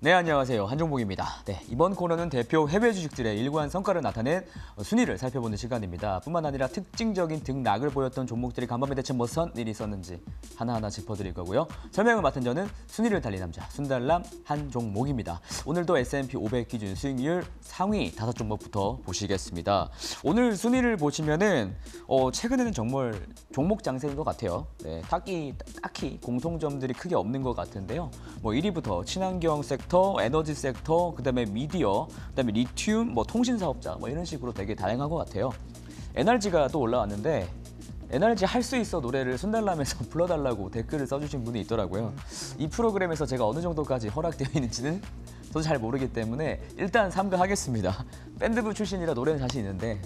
네, 안녕하세요. 한종봉입니다. 네, 이번 코너는 대표 해외 주식들의 일관 성과를 나타낸 순위를 살펴보는 시간입니다. 뿐만 아니라 특징적인 등락을 보였던 종목들이 간밤에 대체 무슨 일이 있었는지 하나하나 짚어드릴 거고요. 설명을 맡은 저는 순위를 달린 남자, 순달람 한종목입니다. 오늘도 S&P 500 기준 수익률 상위 다섯 종목부터 보시겠습니다. 오늘 순위를 보시면은 어, 최근에는 정말 종목 장세인 것 같아요. 네, 딱히, 딱히 공통점들이 크게 없는 것 같은데요. 뭐 1위부터 친환경 섹터, 에너지 섹터, 그다음에 미디어, 그다음에 리튬, 뭐 통신 사업자, 뭐 이런 식으로 되게 다양한 것 같아요. NRG가 또 올라왔는데 NRG 할 수 있어 노래를 순달람에서 불러달라고 댓글을 써주신 분이 있더라고요. 이 프로그램에서 제가 어느 정도까지 허락되어 있는지는 저도 잘 모르기 때문에 일단 삼가하겠습니다. 밴드부 출신이라 노래는 자신 있는데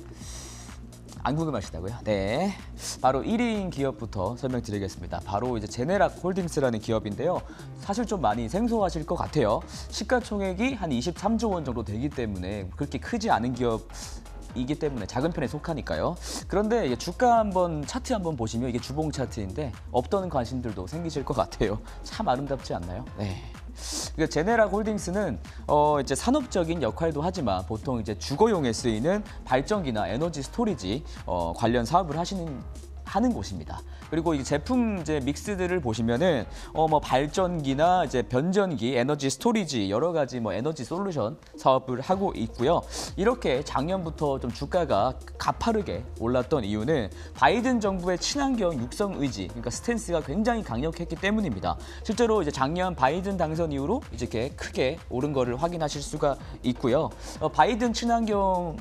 안 궁금하시다고요? 네. 바로 1위인 기업부터 설명드리겠습니다. 바로 이제 제네락 홀딩스라는 기업인데요. 사실 좀 많이 생소하실 것 같아요. 시가총액이 한 23조 원 정도 되기 때문에 그렇게 크지 않은 기업 이기 때문에 작은 편에 속하니까요. 그런데 주가 한번 차트 한번 보시면 이게 주봉 차트인데 없던 관심들도 생기실 것 같아요. 참 아름답지 않나요? 네. 그 제네락 홀딩스는 어 이제 산업적인 역할도 하지만 보통 이제 주거용에 쓰이는 발전기나 에너지 스토리지 어 관련 사업을 하시는 하는 곳입니다. 그리고 이 제품 이제 믹스들을 보시면은 어 뭐 발전기나 이제 변전기, 에너지 스토리지 여러 가지 뭐 에너지 솔루션 사업을 하고 있고요. 이렇게 작년부터 좀 주가가 가파르게 올랐던 이유는 바이든 정부의 친환경 육성 의지, 그러니까 스탠스가 굉장히 강력했기 때문입니다. 실제로 이제 작년 바이든 당선 이후로 이렇게 크게 오른 거를 확인하실 수가 있고요. 어, 바이든 친환경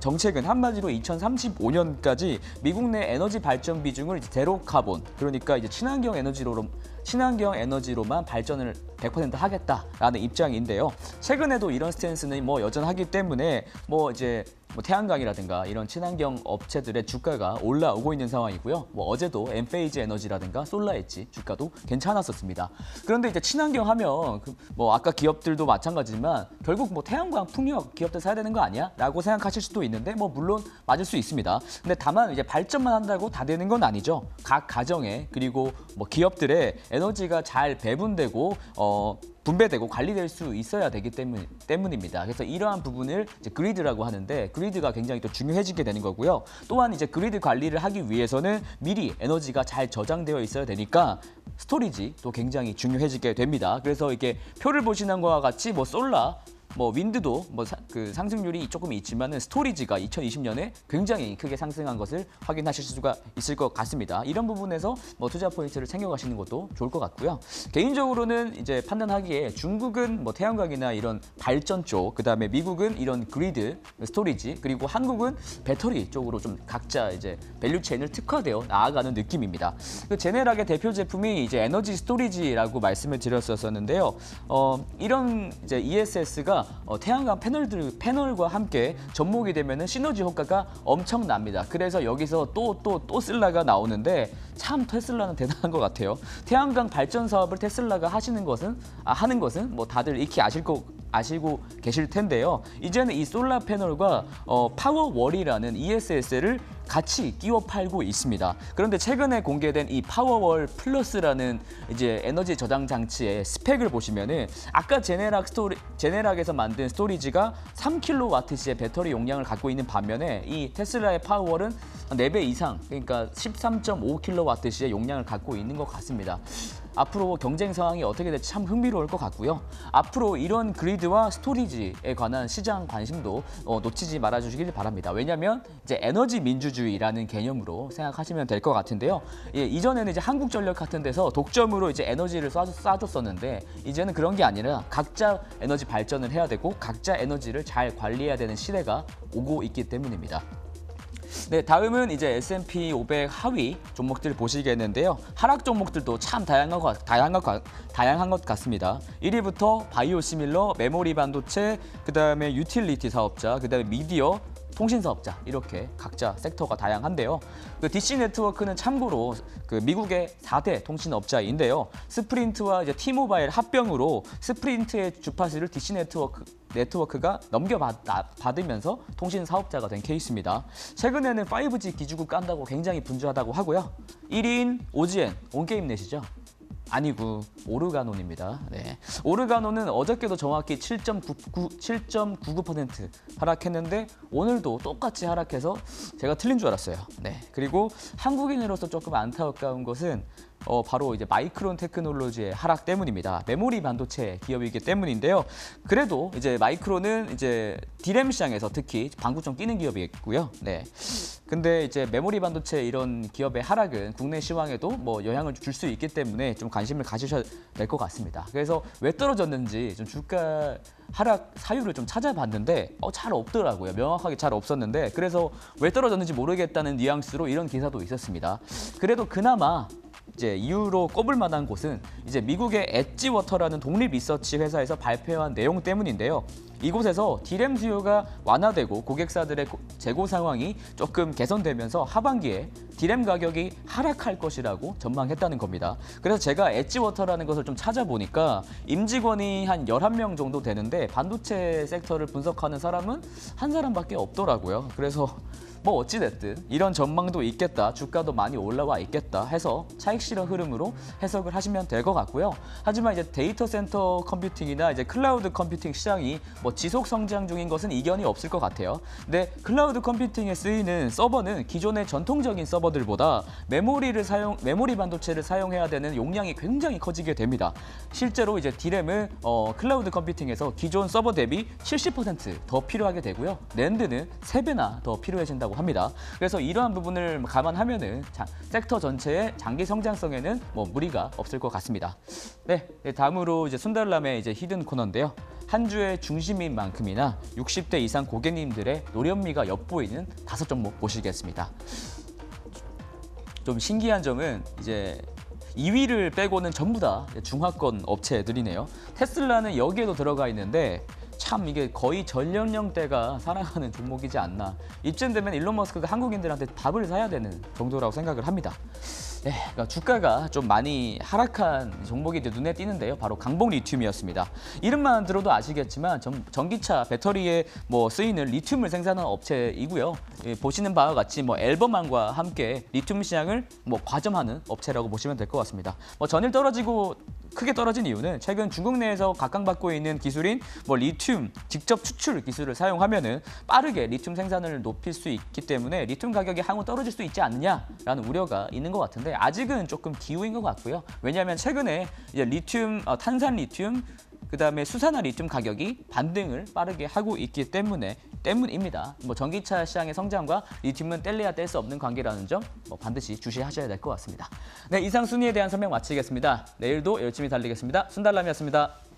정책은 한마디로 2035년까지 미국 내 에너지 발전 비중을 제로 카본 그러니까 이제 친환경 에너지로 친환경 에너지로만 발전을 100% 하겠다라는 입장인데요. 최근에도 이런 스탠스는 뭐 여전하기 때문에 뭐 이제 뭐 태양광이라든가 이런 친환경 업체들의 주가가 올라오고 있는 상황이고요. 뭐 어제도 엠페이즈 에너지라든가 솔라엣지 주가도 괜찮았었습니다. 그런데 이제 친환경 하면 그 뭐 아까 기업들도 마찬가지지만 결국 뭐 태양광 풍력 기업들 사야 되는 거 아니야?라고 생각하실 수도 있는데 뭐 물론 맞을 수 있습니다. 근데 다만 이제 발전만 한다고 다 되는 건 아니죠. 각 가정에 그리고 뭐 기업들의 에너지가 잘 배분되고 어 분배되고 관리될 수 있어야 되기 때문, 때문입니다. 그래서 이러한 부분을 그리드라고 하는데 그리드가 굉장히 또 중요해지게 되는 거고요. 또한 이제 그리드 관리를 하기 위해서는 미리 에너지가 잘 저장되어 있어야 되니까 스토리지도 굉장히 중요해지게 됩니다. 그래서 이게 표를 보시는 것과 같이 뭐 솔라 뭐 윈드도 뭐 그 상승률이 조금 있지만은 스토리지가 2020년에 굉장히 크게 상승한 것을 확인하실 수가 있을 것 같습니다. 이런 부분에서 뭐 투자 포인트를 챙겨가시는 것도 좋을 것 같고요. 개인적으로는 이제 판단하기에 중국은 뭐 태양광이나 이런 발전 쪽, 그 다음에 미국은 이런 그리드, 스토리지, 그리고 한국은 배터리 쪽으로 좀 각자 이제 밸류 체인을 특화되어 나아가는 느낌입니다. 그 제네락의 대표 제품이 이제 에너지 스토리지라고 말씀을 드렸었는데요. 어, 이런 이제 ESS가 어, 태양광 패널들 패널과 함께 접목이 되면은 시너지 효과가 엄청납니다. 그래서 여기서 또 또또 슬라가 나오는데 참 테슬라는 대단한 것 같아요. 태양광 발전 사업을 테슬라가 하시는 것은 아, 하는 것은 뭐 다들 익히 아실 거 아시고 계실 텐데요. 이제는 이 솔라 패널과 어, 파워월이라는 ESS를 같이 끼워 팔고 있습니다. 그런데 최근에 공개된 이 파워월 플러스라는 이제 에너지 저장 장치의 스펙을 보시면은 아까 제네락 스토리 제네락에서 만든 스토리지가 3kWh의 배터리 용량을 갖고 있는 반면에 이 테슬라의 파워월은 4배 이상 그러니까 13.5kWh의 용량을 갖고 있는 것 같습니다. 앞으로 경쟁 상황이 어떻게 될지 참 흥미로울 것 같고요. 앞으로 이런 그리드와 스토리지에 관한 시장 관심도 어, 놓치지 말아 주시길 바랍니다. 왜냐하면 이제 에너지 민주주의라는 개념으로 생각하시면 될 것 같은데요. 예, 이전에는 이제 한국전력 같은 데서 독점으로 이제 에너지를 쏴, 쏴줬었는데 이제는 그런 게 아니라 각자 에너지 발전을 해야 되고 각자 에너지를 잘 관리해야 되는 시대가 오고 있기 때문입니다. 네, 다음은 이제 S&P 500 하위 종목들 보시겠는데요. 하락 종목들도 참 다양한 것, 다양한 것, 다양한 것 같습니다. 1위부터 바이오 시밀러, 메모리 반도체, 그다음에 유틸리티 사업자, 그다음에 미디어, 통신 사업자 이렇게 각자 섹터가 다양한데요. 그 DC 네트워크는 참고로 그 미국의 4대 통신업자인데요. 스프린트와 이제 T-모바일 합병으로 스프린트의 주파수를 DC 네트워크 네트워크가 넘겨받으면서 통신 사업자가 된 케이스입니다. 최근에는 5G 기지국 깐다고 굉장히 분주하다고 하고요. 1위인 오지엔 온게임 넷이죠. 아니고 오르가논입니다. 네. 오르가논은 어저께도 정확히 7.99 7.99% 하락했는데 오늘도 똑같이 하락해서 제가 틀린 줄 알았어요. 네. 그리고 한국인으로서 조금 안타까운 것은 어, 바로 이제 마이크론 테크놀로지의 하락 때문입니다. 메모리 반도체 기업이기 때문인데요. 그래도 이제 마이크론은 이제 디램 시장에서 특히 방구 좀 끼는 기업이겠고요. 네. 근데 이제 메모리 반도체 이런 기업의 하락은 국내 시황에도 뭐 영향을 줄 수 있기 때문에 좀 관심을 가지셔야 될 것 같습니다. 그래서 왜 떨어졌는지 좀 주가 하락 사유를 좀 찾아봤는데 어, 잘 없더라고요. 명확하게 잘 없었는데 그래서 왜 떨어졌는지 모르겠다는 뉘앙스로 이런 기사도 있었습니다. 그래도 그나마 이제 이유로 꼽을 만한 곳은 이제 미국의 엣지워터라는 독립 리서치 회사에서 발표한 내용 때문인데요. 이곳에서 디램 수요가 완화되고 고객사들의 고- 재고 상황이 조금 개선되면서 하반기에 디램 가격이 하락할 것이라고 전망했다는 겁니다. 그래서 제가 엣지워터라는 것을 좀 찾아보니까 임직원이 한 11명 정도 되는데 반도체 섹터를 분석하는 사람은 한 사람밖에 없더라고요. 그래서 뭐 어찌됐든 이런 전망도 있겠다 주가도 많이 올라와 있겠다 해서 차익 실현 흐름으로 해석을 하시면 될 것 같고요 하지만 이제 데이터 센터 컴퓨팅이나 이제 클라우드 컴퓨팅 시장이 뭐 지속 성장 중인 것은 이견이 없을 것 같아요 근데 클라우드 컴퓨팅에 쓰이는 서버는 기존의 전통적인 서버들보다 메모리를 사용 메모리 반도체를 사용해야 되는 용량이 굉장히 커지게 됩니다 실제로 이제 디램은 어, 클라우드 컴퓨팅에서 기존 서버 대비 70%더 필요하게 되고요. 랜드는 3배나 더 필요해진다고 합니다. 그래서 이러한 부분을 감안하면은 자, 섹터 전체의 장기 성장성에는 뭐 무리가 없을 것 같습니다. 네, 네, 다음으로 이제 순달람의 이제 히든 코너인데요. 한 주의 중심인 만큼이나 60대 이상 고객님들의 노련미가 엿보이는 다섯 종목 보시겠습니다. 좀 신기한 점은 이제 2위를 빼고는 전부 다 중화권 업체들이네요. 테슬라는 여기에도 들어가 있는데 참 이게 거의 전 연령대가 살아가는 종목이지 않나. 이쯤 되면 일론 머스크가 한국인들한테 밥을 사야 되는 정도라고 생각을 합니다. 네, 그러니까 주가가 좀 많이 하락한 종목이 눈에 띄는데요. 바로 강복 리튬이었습니다. 이름만 들어도 아시겠지만 전, 전기차 배터리에 뭐 쓰이는 리튬을 생산하는 업체이고요. 예, 보시는 바와 같이 뭐 앨범만과 함께 리튬 시장을 뭐 과점하는 업체라고 보시면 될 것 같습니다. 뭐 전일 떨어지고 크게 떨어진 이유는 최근 중국 내에서 각광받고 있는 기술인 뭐 리튬 직접 추출 기술을 사용하면은 빠르게 리튬 생산을 높일 수 있기 때문에 리튬 가격이 향후 떨어질 수 있지 않느냐라는 우려가 있는 것 같은데 아직은 조금 기우인 것 같고요. 왜냐하면 최근에 이제 리튬 어, 탄산 리튬 그다음에 수산화 리튬 가격이 반등을 빠르게 하고 있기 때문에 때문입니다. 뭐 전기차 시장의 성장과 리튬은 뗄래야 뗄 수 없는 관계라는 점 뭐 반드시 주시하셔야 될 것 같습니다. 네, 이상 순위에 대한 설명 마치겠습니다. 내일도 열심히 달리겠습니다. 순달람이었습니다.